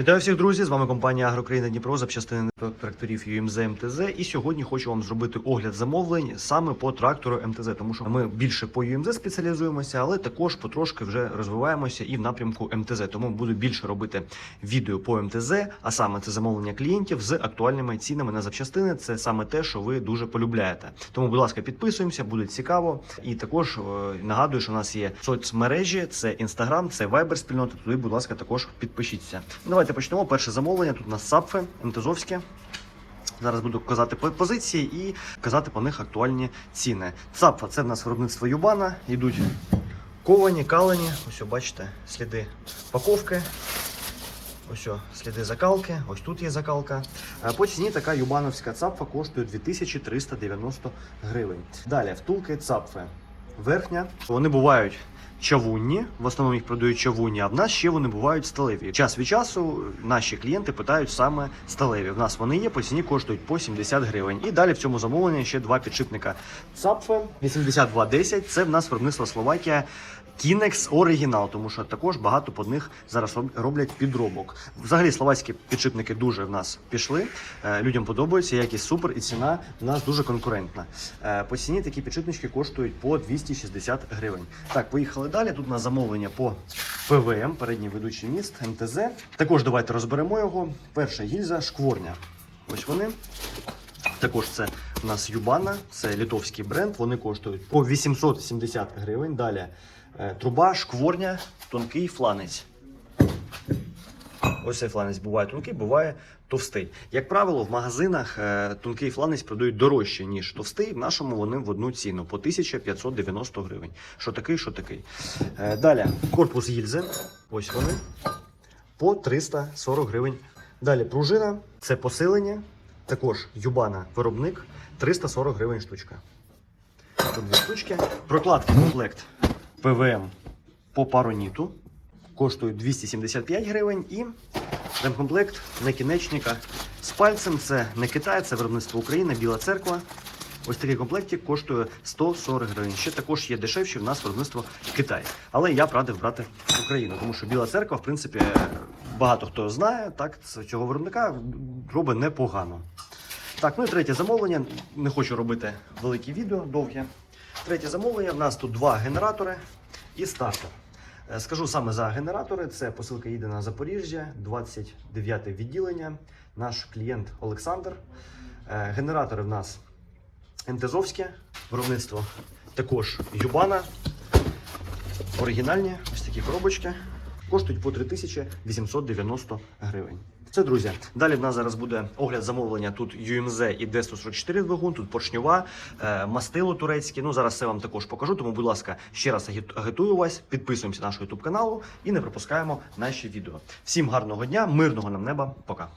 Вітаю всіх друзі! З вами компанія Агрокраїна Дніпро запчастини тракторів UMZ МТЗ. І сьогодні хочу вам зробити огляд замовлень саме по трактору МТЗ, тому що ми більше по UMZ спеціалізуємося, але також потрошки вже розвиваємося і в напрямку МТЗ. Тому буду більше робити відео по МТЗ, а саме це замовлення клієнтів з актуальними цінами на запчастини. Це саме те, що ви дуже полюбляєте. Тому, будь ласка, підписуємося, буде цікаво. І також е, нагадую, що у нас є соцмережі, це Instagram, це Viber спільнота. Туди, будь ласка, також підпишіться. Давайте почнемо. Перше замовлення. Тут у нас сапфи МТЗовське. Зараз буду казати позиції і казати по них актуальні ціни. Цапфа це в нас виробництво Юбана. Йдуть ковані, калені. Ось, бачите, сліди паковки. Ось сліди закалки, ось тут є закалка. По ціні така юбановська цапфа коштує 2390 гривень. Далі втулки цапфи. Верхня. Вони бувають чавунні, в основному їх продають чавунні, а в нас ще вони бувають сталеві. Час від часу наші клієнти питають саме сталеві. В нас вони є, по ціні коштують по 70 гривень. І далі в цьому замовленні ще два підшипника Цапфе 8210. Це в нас виробництво Словакія. Кінекс оригінал, тому що також багато под них зараз роблять підробок. Взагалі словацькі підшипники дуже в нас пішли. Е, Людям подобаються, якість супер, і ціна в нас дуже конкурентна. Е, По ціні такі підшипнички коштують по 260 гривень. Так, поїхали далі. Тут у нас замовлення по ПВМ, передній ведучий міст, МТЗ. Також давайте розберемо його. Перша гільза, шкворня. Ось вони. Також це у нас Юбана, це литовський бренд. Вони коштують по 870 гривень. Далі е, труба, шкворня, тонкий фланець. Ось цей фланець буває тонкий, буває товстий. Як правило, в магазинах е, тонкий фланець продають дорожче, ніж товстий. В нашому вони в одну ціну по 1590 гривень. Що такий, що такий. Е, далі корпус гільзи. Ось вони по 340 гривень. Далі пружина це посилення. Також Юбана виробник 340 гривень штучка. Тут дві штучки. Прокладки комплект ПВМ по пароніту коштують 275 гривень і ремкомплект накінечника з пальцем. Це не Китай, це виробництво України, Біла церква. Ось такий комплектик коштує 140 гривень. Ще також є дешевші в нас виробництво Китай. Але я б радив брати Україну, тому що Біла церква, в принципі, багато хто знає, так цього виробника робить непогано. Так, ну і третє замовлення. Не хочу робити велике відео довге. Третє замовлення. В нас тут два генератори і стартер. Е, Скажу саме за генератори. Це посилка їде на Запоріжжя, 29 відділення. Наш клієнт Олександр. Е, Генератори в нас МТЗовське виробництво. Також Юбана. Оригінальні ось такі коробочки. Коштують по 3890 гривень. Це друзі. Далі в нас зараз буде огляд замовлення. Тут UMZ і D144 двигун, тут поршньова, е, мастило турецьке. Ну зараз це вам також покажу. Тому, будь ласка, ще раз агітую вас, підписуємося на наш YouTube каналу і не пропускаємо наші відео. Всім гарного дня, мирного нам неба. Пока.